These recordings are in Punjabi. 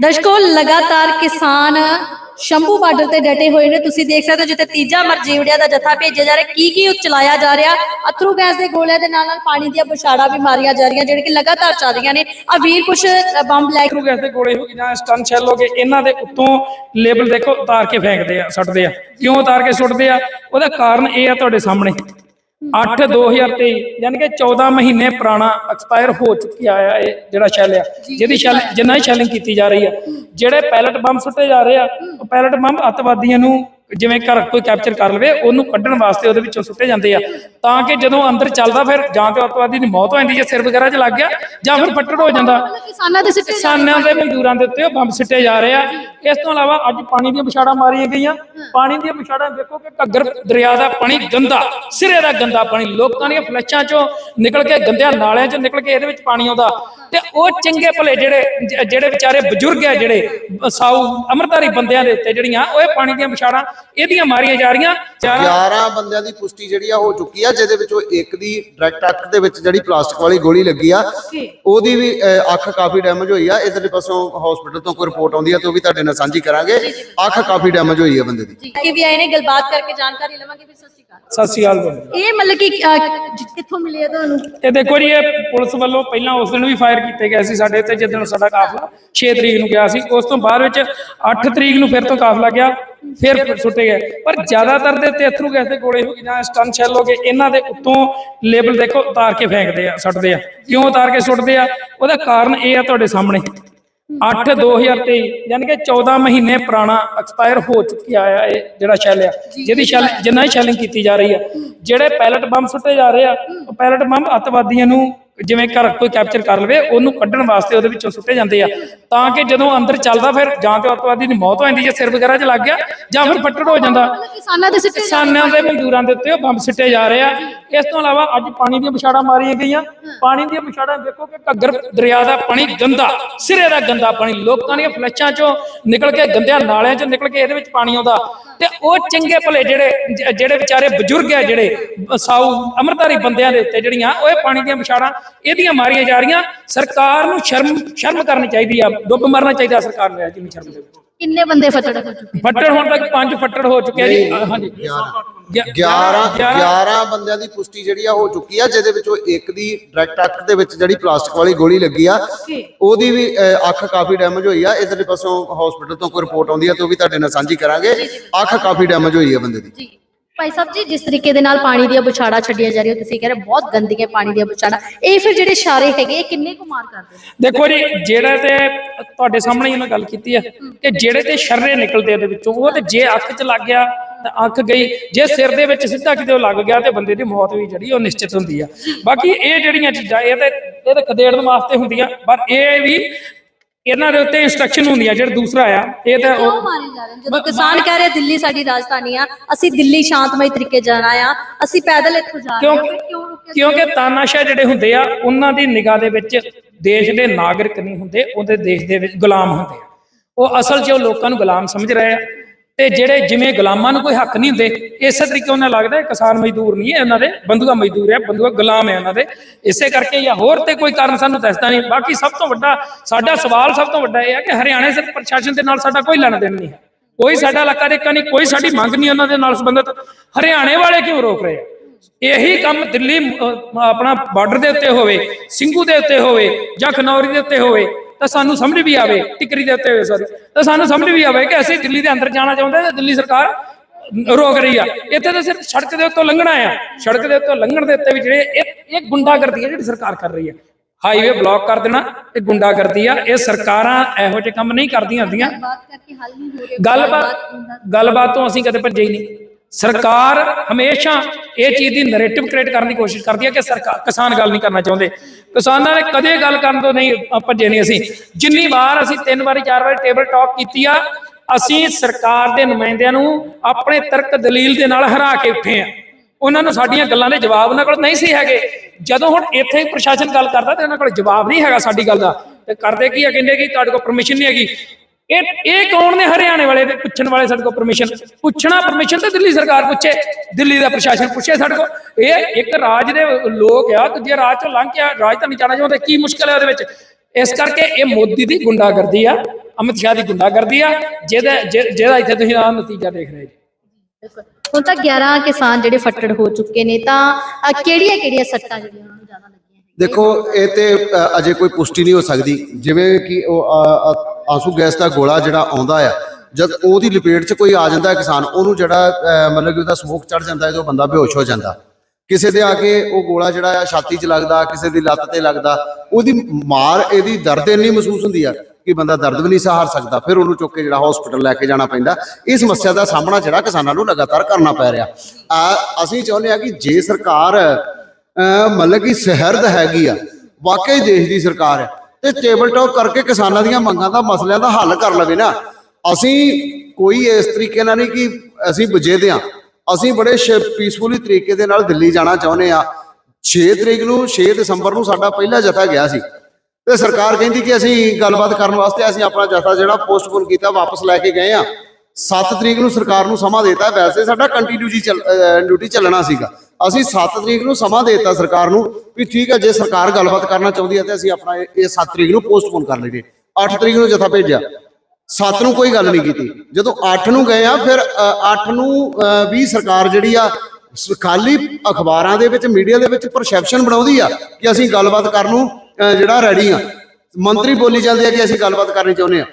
ਦਰਸ਼ਕੋ, ਲਗਾਤਾਰ ਕਿਸਾਨ ਸ਼ੰਭੂ ਬਾਰਡਰ ਤੇ ਡਟੇ ਹੋਏ ਨੇ। ਤੁਸੀਂ ਦੇਖ ਸਕਦੇ ਹੋ ਜਿੱਥੇ ਤੀਜਾ ਮਰਜੀਵੜਿਆ ਦਾ ਜਥਾ ਭੇਜਿਆ ਜਾ ਰਿਹਾ। ਕੀ ਕੀ ਉਹ ਚਲਾਇਆ ਜਾ ਰਿਹਾ? ਅਥਰੂ ਗੈਸ ਦੇ ਗੋਲਿਆਂ ਦੇ ਨਾਲ ਨਾਲ ਪਾਣੀ ਦੀਆਂ ਬੁਛਾੜਾਂ ਵੀ ਮਾਰੀਆਂ ਜਾ ਰਹੀਆਂ, ਜਿਹੜੇ ਕਿ ਲਗਾਤਾਰ ਚੱਲ ਰਹੀਆਂ ਨੇ। ਆ ਵੀਰ, ਕੁਛ ਬੰਬ ਲੈ ਕੇ ਥਰੂ ਗੈਸ ਦੇ ਗੋਲੇ ਹੋ ਗਏ ਜਾਂ ਸਟਨ ਸ਼ੈਲ ਹੋ ਗਏ, ਇਹਨਾਂ ਦੇ ਉੱਤੋਂ ਲੇਬਲ ਦੇਖੋ, ਉਤਾਰ ਕੇ ਫੇਂਕਦੇ ਆ, ਸੁੱਟਦੇ ਆ। ਕਿਉਂ ਉਤਾਰ ਕੇ ਸੁੱਟਦੇ ਆ? ਉਹਦਾ ਕਾਰਨ ਇਹ ਆ ਤੁਹਾਡੇ ਸਾਹਮਣੇ। 8 2023 ਯਾਨੀ ਕਿ 14 ਮਹੀਨੇ ਪੁਰਾਣਾ ਐਕਸਪਾਇਰ ਹੋ ਚੁੱਕਿਆ ਆ ਇਹ ਜਿਹੜਾ ਸ਼ੈਲ ਆ। ਜਿਹਦੀ ਸ਼ੈਲ ਜਿੰਨਾ ਹੀ ਸ਼ੈਲਿੰਗ ਕੀਤੀ ਜਾ ਰਹੀ ਆ। ਜਿਹੜੇ ਪੈਲਟ ਬੰਬ ਸੁੱਟੇ ਜਾ ਰਹੇ ਆ ਉਹ ਪੈਲਟ ਬੰਬ ਅੱਤਵਾਦੀਆਂ ਨੂੰ ਜਿਵੇਂ ਘਰ ਕੋਈ ਕੈਪਚਰ ਕਰ ਲਵੇ ਉਹਨੂੰ ਕੱਢਣ ਵਾਸਤੇ ਉਹਦੇ ਵਿੱਚੋਂ ਸੁੱਟੇ ਜਾਂਦੇ ਆ। ਤਾਂ ਕਿ ਜਦੋਂ ਅੰਦਰ ਚੱਲਦਾ ਫਿਰ ਜਾਂ ਤੇ ਅੱਤਵਾਦੀ ਦੀ ਮੌਤ ਹੋ ਜਾਂਦੀ ਜੇ ਸਿਰ ਵਗੈਰਾ 'ਚ ਲੱਗ ਗਿਆ ਜਾਂ ਫਿਰ ਫੱਟੜ ਹੋ ਜਾਂਦਾ। ਕਿਸਾਨਾਂ ਦੇ ਸਿੱਟੇ ਕਿਸਾਨਾਂ ਦੇ ਮਜ਼ਦੂਰਾਂ ਦੇ ਉੱਤੇ ਉਹ ਬੰਬ ਸਿੱਟੇ ਜਾ ਰਹੇ ਆ। ਇਸ ਤੋਂ ਇਲਾਵਾ ਅੱਜ ਪਾਣੀ ਦੀਆਂ ਵਿਛਾੜਾਂ ਮਾਰੀਆਂ ਗਈਆਂ। ਪਾਣੀ ਦੀਆਂ ਵਿਛਾੜਾਂ ਵੇਖੋ ਕਿ ਘੱਗਰ ਦਰਿਆ ਦਾ ਪਾਣੀ ਗੰਦਾ ਸਿਰੇ ਦਾ ਗੰਦਾ ਪਾਣੀ। ਲੋਕਾਂ ਦੀਆਂ ਫਲੈਸ਼ਾਂ ਚੋਂ ਨਿਕਲ ਕੇ ਗੰਦਿਆਂ ਨਾਲਿਆਂ ਚੋਂ ਨਿਕਲ ਕੇ ਇਹਦੇ ਵਿੱਚ ਪਾਣੀ ਆਉਂਦਾ। ਤੇ ਉਹ ਚੰਗੇ ਭਲੇ ਜਿਹੜੇ ਜਿਹੜੇ ਵਿਚਾਰੇ ਬਜ਼ੁਰਗ ਆ ਜਿਹੜੇ ਸਾਊ ਅਮਰਤਾਰੀ ਬੰਦਿਆਂ ਦੇ ਉੱਤੇ ਜਿਹੜੀਆਂ ਉਹ ਇਹ ਪਾਣੀ ਦੀਆਂ ਵਿਛਾੜਾਂ ਇਹਦੀਆਂ ਮਾਰੀਆਂ ਜਾ ਰਹੀਆਂ। ਚਾਰਾਂ 11 ਬੰਦਿਆਂ ਦੀ ਪੁਸ਼ਟੀ ਜਿਹੜੀ ਆ ਹੋ ਚੁੱਕੀ ਆ ਜਿਹਦੇ ਵਿੱਚੋਂ ਇੱਕ ਦੀ ਡਾਇਰੈਕਟ ਅੱਖ ਦੇ ਵਿੱਚ ਜਿਹੜੀ ਪਲਾਸਟਿਕ ਵਾਲੀ ਗੋਲੀ ਲੱਗੀ ਆ ਉਹਦੀ ਵੀ ਅਹ, ਅੱਖ ਕਾਫੀ ਡੈਮੇਜ ਹੋਈ ਆ। ਇਧਰਲੇ ਪਾਸੋਂ ਹਸਪੀਟਲ ਤੋਂ ਕੋਈ ਰਿਪੋਰਟ ਆਉਂਦੀ ਆ ਤੇ ਉਹ ਵੀ ਤੁਹਾਡੇ ਨਾਲ ਸਾਂਝੀ ਕਰਾਂਗੇ। ਅੱਖ ਕਾਫੀ ਡੈਮੇਜ ਹੋਈ ਆ ਬੰਦੇ ਦੀ। ਜੀ ਕਿ ਵੀ ਆਏ ਨੇ ਗੱਲਬਾਤ ਕਰਕੇ ਜਾਣਕਾਰੀ ਲਵਾਂਗੇ ਫਿਰ ਸਤਿ ਸ਼੍ਰੀ ਅਕਾਲ। ਸਤਿ ਸ਼੍ਰੀ ਅਕਾਲ ਇਹ ਮਤਲਬ ਕਿ ਕਿੱਥੋਂ ਮਿਲੀ ਹੈ ਤੁਹਾਨੂੰ? ਇਹ ਦੇਖੋ ਜੀ ਇਹ ਪੁਲਿਸ ਵੱਲੋਂ ਪਹਿਲਾਂ ਉਸ ਦਿਨ ਵੀ ਫਾਇਰ ਕੀਤੇ ਗਏ ਸੀ ਸਾਡੇ ਤੇ ਜਿੱਦਣ ਸਾਡਾ ਕਾਫਲਾ 6 ਤਰੀਕ ਨੂੰ ਗਿਆ ਸੀ। ਉਸ ਤੋਂ ਬਾਅਦ ਵਿੱਚ 8 ਤਰੀਕ ਨੂੰ ਫਿਰ ਤੋਂ ਕਾਫਲਾ ਗਿਆ ਫਿਰ ਸੁੱਟੇ ਗਏ। ਪਰ ਜ਼ਿਆਦਾਤਰ ਦੇ ਉੱਤੇ ਅਥਰੂ ਗੈਸ ਦੇ ਗੋਲੇ ਹੋ ਗਏ ਜਾਂ ਸਟਨ ਸ਼ੈਲ ਹੋ ਗਏ ਇਹਨਾਂ ਦੇ ਉੱਤੋਂ ਲੇਬਲ ਦੇਖੋ ਉਤਾਰ ਕੇ ਫੇਂਕਦੇ ਆ ਸੁੱਟਦੇ ਆ। ਕਿਉਂ ਉਤਾਰ ਕੇ ਸੁੱਟਦੇ ਆ? ਉਹਦਾ ਕਾਰਨ ਇਹ ਆ ਤੁਹਾਡੇ ਸਾਹਮਣੇ। 8 2023 ਯਾਨੀ ਕਿ 14 ਮਹੀਨੇ ਪੁਰਾਣਾ ਐਕਸਪਾਇਰ ਹੋ ਚੁੱਕਿਆ ਆ ਇਹ ਜਿਹੜਾ ਸ਼ੈਲ ਆ। ਜਿਹਦੀ ਸ਼ੈਲ ਜਿੰਨਾ ਹੀ ਸ਼ੈਲਿੰਗ ਕੀਤੀ ਜਾ ਰਹੀ ਆ। ਜਿਹੜੇ ਪੈਲਟ ਬੰਬ ਸੁੱਟੇ ਜਾ ਰਹੇ ਆ ਉਹ ਪੈਲਟ ਬੰਬ ਅੱਤਵਾਦੀਆਂ ਨੂੰ ਜਿਵੇਂ ਘਰ ਕੋਈ ਕੈਪਚਰ ਕਰ ਲਵੇ ਉਹਨੂੰ ਕੱਢਣ ਵਾਸਤੇ ਉਹਦੇ ਵਿੱਚੋਂ ਸੁੱਟੇ ਜਾਂਦੇ ਆ। ਤਾਂ ਕਿ ਜਦੋਂ ਅੰਦਰ ਚੱਲਦਾ ਫਿਰ ਜਾਂ ਤੇ ਅੱਤਵਾਦੀ ਦੀ ਮੌਤ ਹੋ ਜਾਂਦੀ ਜੇ ਸਿਰ ਵਗੈਰਾ 'ਚ ਲੱਗ ਗਿਆ ਜਾਂ ਫਿਰ ਫੱਟੜ ਹੋ ਜਾਂਦਾ। ਕਿਸਾਨਾਂ ਦੇ ਸਿੱਟੇ ਕਿਸਾਨਾਂ ਦੇ ਮਜ਼ਦੂਰਾਂ ਦੇ ਉੱਤੇ ਉਹ ਬੰਬ ਸਿੱਟੇ ਜਾ ਰਹੇ ਆ। ਇਸ ਤੋਂ ਇਲਾਵਾ ਅੱਜ ਪਾਣੀ ਦੀਆਂ ਵਿਛਾੜਾਂ ਮਾਰੀਆਂ ਗਈਆਂ। ਪਾਣੀ ਦੀਆਂ ਵਿਛਾੜਾਂ ਵੇਖੋ ਕਿ ਘੱਗਰ ਦਰਿਆ ਦਾ ਪਾਣੀ ਗੰਦਾ ਸਿਰੇ ਦਾ ਗੰਦਾ ਪਾਣੀ ਲੋਕਾਂ ਦੀਆਂ ਫਲੈਸ਼ਾਂ ਚੋਂ ਨਿਕਲ ਕੇ ਗੰਦਿਆਂ ਨਾਲਿਆਂ ਚੋਂ ਨਿਕਲ ਕੇ ਇਹਦੇ ਵਿੱਚ ਪਾਣੀ ਆਉਂਦਾ। ਤੇ ਉਹ ਚੰਗੇ ਭਲੇ ਜਿਹੜੇ ਜਿਹੜੇ ਵਿਚਾਰੇ ਬਜ਼ੁਰਗ ਆ ਜਿਹੜੇ ਸਾਊ ਅਮਰਤਾਰੀ ਬੰਦਿਆਂ ਦੇ ਉੱਤੇ ਜਿਹੜੀਆਂ ਉਹ ਪਾਣੀ ਦੀਆਂ ਵਿਛਾੜਾਂ ਇਹਦੀਆਂ ਮਾਰੀਆਂ ਜਾ ਰਹੀਆਂ। ਸਰਕਾਰ ਨੂੰ ਸ਼ਰਮ ਸ਼ਰਮ ਕਰਨੀ ਚਾਹੀਦੀ ਆ ਡੁੱਬ ਮਰਨਾ ਚਾਹੀਦਾ ਸਰਕਾਰ ਨੂੰ ਇਹ ਜਿੰਨੀ ਸ਼ਰਮ ਦੇ ਕਿੰਨੇ ਬੰਦੇ ਫੱਟੜ? ਹੋ ਚੁੱਕੇ ਫੱਟੜ ਹੁਣ ਤੱਕ ਪੰਜ ਫੱਟੜ ਹੋ ਚੁੱਕੇ ਆ ਜੀ। ਹਾਂਜੀ। 11 11 ਬੰਦਿਆਂ ਦੀ ਪੁਸ਼ਟੀ ਜਿਹੜੀ ਆ ਹੋ ਚੁੱਕੀ ਆ ਜਿਹਦੇ ਵਿੱਚੋਂ ਇੱਕ ਦੀ ਡਾਇਰੈਕਟ ਅੱਖ ਦੇ ਵਿੱਚ ਜਿਹੜੀ ਪਲਾਸਟਿਕ ਵਾਲੀ ਗੋਲੀ ਲੱਗੀ ਆ ਉਹਦੀ ਵੀ ਅਹ, ਅੱਖ ਕਾਫੀ ਡੈਮੇਜ ਹੋਈ ਆ। ਇਧਰਲੇ ਪਾਸੋਂ ਹਸਪੀਟਲ ਤੋਂ ਕੋਈ ਰਿਪੋਰਟ ਆਉਂਦੀ ਆ ਤੇ ਉਹ ਵੀ ਤੁਹਾਡੇ ਨਾਲ ਸਾਂਝੀ ਕਰਾਂਗੇ। ਅੱਖ ਕਾਫੀ ਡੈਮੇਜ ਹੋਈ ਆ ਬੰਦੇ ਦੀ। ਜੀ। ਭਾਈ ਸਾਹਿਬ ਜੀ, ਜਿਸ ਤਰੀਕੇ ਦੇ ਨਾਲ ਪਾਣੀ ਦੀਆਂ ਬੁਛਾੜਾਂ ਛੱਡੀਆਂ ਜਾ ਰਹੀਆਂ, ਤੁਸੀਂ ਕਹਿ ਰਹੇ ਬਹੁਤ ਗੰਦੀਆਂ ਪਾਣੀ ਦੀਆਂ ਬੁਛਾੜਾਂ। ਇਹ ਫਿਰ ਜਿਹੜੇ ਇਸ਼ਾਰੇ ਹੈਗੇ, ਇਹ ਕਿੰਨੇ ਕੁ ਮਾਰ ਕਰਦੇ ਨੇ? ਦੇਖੋ ਜੀ, ਜਿਹੜਾ ਤੇ ਤੁਹਾਡੇ ਸਾਹਮਣੇ ਹੀ ਮੈਂ ਗੱਲ ਕੀਤੀ ਹੈ ਕਿ ਜਿਹੜੇ ਤੇ ਸ਼ਰਰੇ ਨਿਕਲਦੇ ਇਹਦੇ ਵਿੱਚੋਂ, ਉਹ ਤੇ ਜੇ ਅੱਖ 'ਚ ਲੱਗ ਗਿਆ, ਤਾਂ ਅੱਖ ਗਈ, ਜੇ ਸਿਰ ਦੇ ਵਿੱਚ ਸਿੱਧਾ ਕਿਤੇ ਲੱਗ ਗਿਆ, ਤੇ ਬੰਦੇ ਦੀ ਮੌਤ ਵੀ ਜਿਹੜੀ ਉਹ ਨਿਸ਼ਚਿਤ ਹੁੰਦੀ ਆ। ਬਾਕੀ ਇਹ ਜਿਹੜੀਆਂ ਚੀਜ਼ਾਂ, ਇਹ ਤੇ ਇਹ ਤੇ ਕਦੇੜਨ ਵਾਸਤੇ ਹੁੰਦੀਆਂ, ਪਰ ਇਹ ਵੀ ਇਹਨਾਂ ਦੇ ਉੱਤੇ ਇੰਸਟਰਕਸ਼ਨ ਹੁੰਦੀਆਂ ਜਿਹੜਾ ਦੂਸਰਾ ਆ ਇਹ ਤਾਂ ਕਿਉਂ ਉਹ- ਮਾਰੇ ਜਾ ਰਹੇ ਨੇ ਜਦੋਂ ਕਿਸਾਨ ਕਹਿ ਰਹੇ ਦਿੱਲੀ ਸਾਡੀ ਰਾਜਧਾਨੀ ਆ ਅਸੀਂ ਦਿੱਲੀ ਸ਼ਾਂਤਮਈ ਤਰੀਕੇ ਜਾਣਾ ਆ ਅਸੀਂ ਪੈਦਲ ਇੱਥੋਂ ਜਾ ਰਹੇ ਹਾਂ ਕਿਉਂਕਿ ਫਿਰ ਕਿਉਂ ਰੁਕੇ ਕਿਉਂਕਿ ਤਾਨਾਸ਼ਾ ਜਿਹੜੇ ਹੁੰਦੇ ਆ ਉਹਨਾਂ ਦੀ ਨਿਗਾਹ ਦੇ ਵਿੱਚ ਦੇਸ਼ ਦੇ ਨਾਗਰਿਕ ਨਹੀਂ ਹੁੰਦੇ ਉਹਦੇ ਦੇਸ਼ ਦੇ ਵਿੱਚ ਗੁਲਾਮ ਹੁੰਦੇ ਆ। ਉਹ ਅਸਲ 'ਚ ਉਹ ਲੋਕਾਂ ਨੂੰ ਗੁਲਾਮ ਸਮਝ ਰਹੇ ਆ। ਤੇ ਜਿਹੜੇ ਜਿਵੇਂ ਗੁਲਾਮਾਂ ਨੂੰ ਕੋਈ ਹੱਕ ਨਹੀਂ ਹੁੰਦੇ, ਇਸੇ ਤਰੀਕੇ ਉਹਨਾਂ ਲੱਗਦਾ ਇਹ ਕਿਸਾਨ ਮਜ਼ਦੂਰ ਨਹੀਂ ਹੈ ਇਹਨਾਂ ਦੇ ਬੰਦੂਆ ਮਜ਼ਦੂਰ ਹੈ ਬੰਦੂਆ ਗੁਲਾਮ ਹੈ ਇਹਨਾਂ ਦੇ। ਇਸੇ ਕਰਕੇ ਜਾਂ ਹੋਰ ਤੇ ਕੋਈ ਕਾਰਨ ਸਾਨੂੰ ਦੱਸਦਾ ਨਹੀਂ। ਬਾਕੀ ਸਭ ਤੋਂ ਵੱਡਾ, ਸਾਡਾ ਸਵਾਲ ਸਭ ਤੋਂ ਵੱਡਾ ਇਹ ਹੈ ਕਿ ਹਰਿਆਣਾ ਦੇ ਪ੍ਰਸ਼ਾਸਨ ਦੇ ਨਾਲ ਸਾਡਾ ਕੋਈ ਲੈਣਾ ਦੇਣ ਨਹੀਂ ਹੈ। ਕੋਈ ਸਾਡਾ ਇਲਾਕਾ ਦੇ ਨਹੀਂ ਕੋਈ ਸਾਡੀ ਮੰਗ ਨਹੀਂ ਉਹਨਾਂ ਦੇ ਨਾਲ ਸੰਬੰਧਿਤ। ਹਰਿਆਣੇ ਵਾਲੇ ਕਿਉਂ ਰੋਕ ਰਹੇ ਆ? ਇਹੀ ਕੰਮ ਦਿੱਲੀ ਆਪਣਾ ਬਾਰਡਰ ਦੇ ਉੱਤੇ ਹੋਵੇ, ਸਿੰਘੂ ਦੇ ਉੱਤੇ ਹੋਵੇ ਜਾਂ ਖਨੌਰੀ ਦੇ ਉੱਤੇ ਹੋਵੇ ਤਾਂ ਸਾਨੂੰ ਸਮਝ ਵੀ ਆਵੇ ਟਿਕਰੀ ਦੇ ਉੱਤੇ ਸੌਰੀ ਤਾਂ ਸਾਨੂੰ ਸਮਝ ਵੀ ਆਵੇ ਕਿ ਅਸੀਂ ਦਿੱਲੀ ਦੇ ਅੰਦਰ ਜਾਣਾ ਚਾਹੁੰਦੇ ਤੇ ਦਿੱਲੀ ਸਰਕਾਰ ਰੋਕ ਰਹੀ ਆ। ਇੱਥੇ ਤਾਂ ਸਿਰਫ ਸੜਕ ਦੇ ਉੱਤੋਂ ਲੰਘਣਾ ਆ। ਸੜਕ ਦੇ ਉੱਤੋਂ ਲੰਘਣ ਦੇ ਉੱਤੇ ਵੀ ਜਿਹੜੇ ਇਹ ਇਹ ਗੁੰਡਾਗਰਦੀ ਹੈ ਜਿਹੜੀ ਸਰਕਾਰ ਕਰ ਰਹੀ ਹੈ ਹਾਈਵੇ ਬਲੌਕ ਕਰ ਦੇਣਾ ਇਹ ਗੁੰਡਾਗਰਦੀ ਆ। ਇਹ ਸਰਕਾਰਾਂ ਇਹੋ ਜਿਹੇ ਕੰਮ ਨਹੀਂ ਕਰਦੀਆਂ ਹੁੰਦੀਆਂ। ਗੱਲਬਾਤ ਗੱਲਬਾਤ ਤੋਂ ਅਸੀਂ ਕਦੇ ਭੱਜੇ ਹੀ ਨਹੀਂ। ਸਰਕਾਰ ਹਮੇਸ਼ਾ ਇਹ ਚੀਜ਼ ਦੀ ਨੈਰੇਟਿਵ ਕ੍ਰੀਏਟ ਕਰਨ ਦੀ ਕੋਸ਼ਿਸ਼ ਕਰਦੀ ਹੈ ਕਿ ਸਰਕਾਰ ਕਿਸਾਨ ਗੱਲ ਨਹੀਂ ਕਰਨਾ ਚਾਹੁੰਦੇ। ਕਿਸਾਨਾਂ ਨੇ ਕਦੇ ਗੱਲ ਕਰਨ ਤੋਂ ਨਹੀਂ ਭੱਜੇ ਨਹੀਂ ਅਸੀਂ। ਜਿੰਨੀ ਵਾਰ ਅਸੀਂ ਤਿੰਨ ਵਾਰੀ, ਚਾਰ ਵਾਰੀ ਟੇਬਲ ਟਾਕ ਕੀਤੀ ਆ, ਅਸੀਂ ਸਰਕਾਰ ਦੇ ਨੁਮਾਇੰਦਿਆਂ ਨੂੰ ਆਪਣੇ ਤਰਕ ਦਲੀਲ ਦੇ ਨਾਲ ਹਰਾ ਕੇ ਉੱਠੇ ਆ। ਉਹਨਾਂ ਨੂੰ ਸਾਡੀਆਂ ਗੱਲਾਂ ਦੇ ਜਵਾਬ ਉਹਨਾਂ ਕੋਲ ਨਹੀਂ ਸੀ ਹੈਗੇ। ਜਦੋਂ ਹੁਣ ਇੱਥੇ ਪ੍ਰਸ਼ਾਸਨ ਗੱਲ ਕਰਦਾ ਤੇ ਉਹਨਾਂ ਕੋਲ ਜਵਾਬ ਨਹੀਂ ਹੈਗਾ ਸਾਡੀ ਗੱਲ ਦਾ। ਤੇ ਕਰਦੇ ਕੀ ਆ, ਕਹਿੰਦੇ ਕਿ ਤੁਹਾਡੇ ਕੋਲ ਪਰਮਿਸ਼ਨ ਨਹੀਂ ਹੈਗੀ। ਇਹ ਇਹ ਕੌਣ ਨੇ ਹਰਿਆਣੇ ਵਾਲੇ ਦੇ ਪੁੱਛਣ ਵਾਲੇ ਸਾਡੇ ਕੋਲ ਪਰਮਿਸ਼ਨ ਪੁੱਛਣਾ ਪਰਮਿਸ਼ਨ ਤੇ ਦਿੱਲੀ ਸਰਕਾਰ ਪੁੱਛੇ। ਦਿੱਲੀ ਦਾ ਪ੍ਰਸ਼ਾਸਨ ਪੁੱਛੇ ਸਾਡੇ ਕੋਲ। ਇਹ ਇੱਕ ਰਾਜ ਦੇ ਲੋਕ ਆ ਦੂਜੇ ਰਾਜ ਚੋਂ ਲੰਘ ਕੇ ਆ, ਰਾਜਧਾਨੀ ਜਾਣਾ ਚਾਹੁੰਦੇ ਕੀ ਮੁਸ਼ਕਲ ਹੈ ਉਹਦੇ ਵਿੱਚ? ਇਸ ਕਰਕੇ ਇਹ ਮੋਦੀ ਦੀ ਗੁੰਡਾਗਰਦੀ ਆ ਅਮਿਤ ਸ਼ਾਹ ਦੀ ਗੁੰਡਾਗਰਦੀ ਆ ਜਿਹਦਾ ਜਿਹ- ਜਿਹਦਾ ਇੱਥੇ ਤੁਸੀਂ ਆ ਨਤੀਜਾ ਦੇਖ ਰਹੇ ਜੀ। ਹੁਣ ਤੱਕ 11 ਕਿਸਾਨ ਜਿਹੜੇ ਫੱਟੜ ਹੋ ਚੁੱਕੇ ਨੇ ਤਾਂ ਕਿਹੜੀਆਂ ਕਿਹੜੀਆਂ ਸੱਟਾਂ ਜਿਹੜੀਆਂ ਉਹਨਾਂ ਨੂੰ ਜ਼ਿਆਦਾ ਲੱਗੀਆਂ ਹੈ ਦੇਖੋ ਇਹ ਤੇ ਅਜੇ ਕੋਈ ਪੁਸ਼ਟੀ ਨਹੀਂ ਹੋ ਸਕਦੀ। ਜਿਵੇਂ ਕਿ ਉਹ ਆਸੂ ਗੈਸ ਦਾ ਗੋਲਾ ਜਿਹੜਾ ਆਉਂਦਾ ਆ, ਜਦ ਉਹਦੀ ਲਪੇਟ 'ਚ ਕੋਈ ਆ ਜਾਂਦਾ ਕਿਸਾਨ, ਉਹਨੂੰ ਜਿਹੜਾ ਮਤਲਬ ਕਿ ਉਹਦਾ ਸਮੋਕ ਚੜ ਜਾਂਦਾ ਹੈ ਤੇ ਉਹ ਬੰਦਾ ਬੇਹੋਸ਼ ਹੋ ਜਾਂਦਾ। ਕਿਸੇ ਦੇ ਆ ਕੇ ਉਹ ਗੋਲਾ ਜਿਹੜਾ ਆ ਛਾਤੀ 'ਚ ਲੱਗਦਾ, ਕਿਸੇ ਦੀ ਲੱਤ ਤੇ ਲੱਗਦਾ, ਉਹਦੀ ਮਾਰ ਇਹਦੀ ਦਰਦ ਇੰਨੀ ਮਹਿਸੂਸ ਹੁੰਦੀ ਆ ਕਿ ਬੰਦਾ ਦਰਦ ਵੀ ਨਹੀਂ ਸਹਾਰ ਸਕਦਾ, ਫਿਰ ਉਹਨੂੰ ਚੁੱਕ ਕੇ ਜਿਹੜਾ ਹਸਪੀਟਲ ਲੈ ਕੇ ਜਾਣਾ ਪੈਂਦਾ। ਇਹ ਸਮੱਸਿਆ ਦਾ ਸਾਹਮਣਾ ਜਿਹੜਾ ਕਿਸਾਨਾਂ ਨੂੰ ਲਗਾਤਾਰ ਕਰਨਾ ਪੈ ਰਿਹਾ। ਅਸੀਂ ਚਾਹੁੰਦੇ ਆ ਕਿ ਜੇ ਸਰਕਾਰ ਮਤਲਬ ਕਿ ਸਹਿਰਦ ਹੈਗੀ ਆ, ਵਾਕਈ ਦੇਸ਼ ਦੀ ਸਰਕਾਰ ਹੈ ਤੇ ਟੇਬਲ ਟਾਕ ਕਰਕੇ ਕਿਸਾਨਾਂ ਦੀਆਂ ਮੰਗਾਂ ਦਾ ਮਸਲਿਆਂ ਦਾ ਹੱਲ ਕਰ ਲਵੇ ਨਾ। ਅਸੀਂ ਕੋਈ ਇਸ ਤਰੀਕੇ ਨਾਲ ਨਹੀਂ ਕਿ ਅਸੀਂ ਵਜੇਦੇ ਆ ਅਸੀਂ ਬੜੇ ਪੀਸਫੁਲੀ ਤਰੀਕੇ ਦੇ ਨਾਲ ਦਿੱਲੀ ਜਾਣਾ ਚਾਹੁੰਦੇ ਆ 6 ਤਰੀਕ ਨੂੰ 6 ਦਸੰਬਰ ਨੂੰ ਸਾਡਾ ਪਹਿਲਾ ਜਥਾ ਗਿਆ ਸੀ। ਤੇ ਸਰਕਾਰ ਕਹਿੰਦੀ ਕਿ ਅਸੀਂ ਗੱਲਬਾਤ ਕਰਨ ਵਾਸਤੇ ਅਸੀਂ ਆਪਣਾ ਜਥਾ ਜਿਹੜਾ ਪੋਸਟਪੋਨ ਕੀਤਾ, ਵਾਪਸ ਲੈ ਕੇ ਗਏ ਆ 7 ਤਰੀਕ ਨੂੰ ਸਰਕਾਰ ਨੂੰ ਸਮਾਂ ਦਿੱਤਾ। ਵੈਸੇ ਸਾਡਾ ਕੰਟੀਨਿਊਟੀ ਚੱਲ ਡਿਊਟੀ ਚੱਲਣਾ ਸੀਗਾ। ਅਸੀਂ 7 ਤਰੀਕ ਨੂੰ ਸਮਾਂ ਦੇ ਦਿੱਤਾ ਸਰਕਾਰ ਨੂੰ ਵੀ ਠੀਕ ਹੈ, ਜੇ ਸਰਕਾਰ ਗੱਲਬਾਤ ਕਰਨਾ ਚਾਹੁੰਦੀ ਹੈ ਤੇ ਅਸੀਂ ਆਪਣਾ ਇਹ- 7 ਤਰੀਕ ਨੂੰ ਪੋਸਟਪੋਨ ਕਰ ਲਈਏ। 8 ਤਰੀਕ ਨੂੰ ਜਥਾ ਭੇਜਿਆ। 7 ਨੂੰ ਕੋਈ ਗੱਲ ਨਹੀਂ ਕੀਤੀ। ਜਦੋਂ 8 ਨੂੰ ਗਏ ਆ, ਫਿਰ 8 ਨੂੰ ਵੀ ਸਰਕਾਰ ਜਿਹੜੀ ਆ ਖਾਲੀ ਅਖਬਾਰਾਂ ਦੇ ਵਿੱਚ, ਮੀਡੀਆ ਦੇ ਵਿੱਚ ਪਰਸੈਪਸ਼ਨ ਬਣਾਉਂਦੀ ਆ ਕਿ ਅਸੀਂ ਗੱਲਬਾਤ ਕਰਨ ਨੂੰ ਜਿਹੜਾ ਰੈਡੀ ਆ। ਮੰਤਰੀ ਬੋਲੀ ਜਾਂਦੇ ਆ ਕਿ ਅਸੀਂ ਗੱਲਬਾਤ ਕਰਨੀ ਚਾਹੁੰਦੇ ਆ।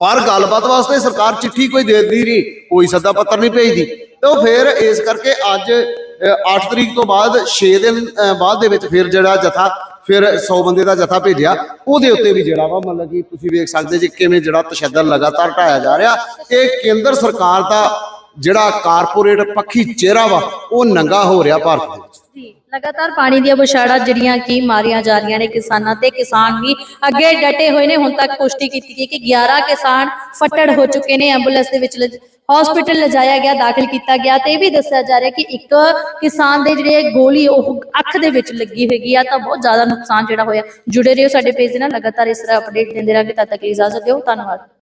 ਪਰ ਗੱਲਬਾਤ ਵਾਸਤੇ ਸਰਕਾਰ ਚਿੱਠੀ ਕੋਈ ਦੇਦੀ ਨਹੀਂ, ਕੋਈ ਸੱਦਾ ਪੱਤਰ ਨਹੀਂ ਭੇਜਦੀ। ਤੇ ਉਹ ਫਿਰ ਇਸ ਕਰਕੇ ਅੱਜ 8 ਤਰੀਕ ਤੋਂ ਬਾਅਦ 6 ਦਿਨ ਬਾਅਦ ਦੇ ਵਿੱਚ ਫਿਰ ਜਿਹੜਾ ਜਥਾ, ਫਿਰ 100 ਬੰਦੇ ਦਾ ਜਥਾ ਭੇਜਿਆ। ਉਹਦੇ ਉੱਤੇ ਵੀ ਜਿਹੜਾ ਵਾ, ਮਤਲਬ ਕਿ ਤੁਸੀਂ ਵੇਖ ਸਕਦੇ ਜੇ ਕਿਵੇਂ ਜਿਹੜਾ ਤਸ਼ੱਦਦ ਲਗਾਤਾਰ ਢਾਇਆ ਜਾ ਰਿਹਾ। ਇਹ ਕੇਂਦਰ ਸਰਕਾਰ ਦਾ ਜਿਹੜਾ ਕਾਰਪੋਰੇਟ ਪੱਖੀ ਚਿਹਰਾ ਵਾ, ਉਹ ਨੰਗਾ ਹੋ ਰਿਹਾ ਭਾਰਤ ਦੇ ਵਿੱਚ। ਜੀ। ਲਗਾਤਾਰ ਪਾਣੀ ਦੀਆਂ ਬੁਛਾੜਾਂ ਜਿਹੜੀਆਂ ਕਿ ਮਾਰੀਆਂ ਜਾ ਰਹੀਆਂ ਨੇ ਕਿਸਾਨਾਂ ਤੇ, ਕਿਸਾਨ ਵੀ ਅੱਗੇ ਡਟੇ ਹੋਏ ਨੇ। ਹੁਣ ਤੱਕ ਪੁਸ਼ਟੀ ਕੀਤੀ ਗਈ ਕਿ 11 ਕਿਸਾਨ ਫੱਟੜ ਹੋ ਚੁੱਕੇ ਨੇ। ਐਂਬੂਲੈਂਸ ਦੇ ਵਿੱਚ ਹਸਪੀਟਲ ਲਿਜਾਇਆ ਗਿਆ, ਦਾਖਲ ਕੀਤਾ ਗਿਆ ਤੇ ਇਹ ਵੀ ਦੱਸਿਆ ਜਾ ਰਿਹਾ ਕਿ ਇੱਕ ਕਿਸਾਨ ਦੇ ਜਿਹੜੇ ਗੋਲੀ, ਉਹ ਅੱਖ ਦੇ ਵਿੱਚ ਲੱਗੀ ਹੈਗੀ ਆ ਤਾਂ ਬਹੁਤ ਜ਼ਿਆਦਾ ਨੁਕਸਾਨ ਜਿਹੜਾ ਹੋਇਆ। ਜੁੜੇ ਰਹੋ ਸਾਡੇ ਪੇਜ ਦੇ ਨਾਲ। ਲਗਾਤਾਰ ਇਸ ਤਰ੍ਹਾਂ ਅਪਡੇਟ ਦਿੰਦੇ ਰਹਾਂਗੇ। ਤਦ ਤੱਕ ਲਈ ਇਜਾਜ਼ਤ ਦਿਓ। ਧੰਨਵਾਦ।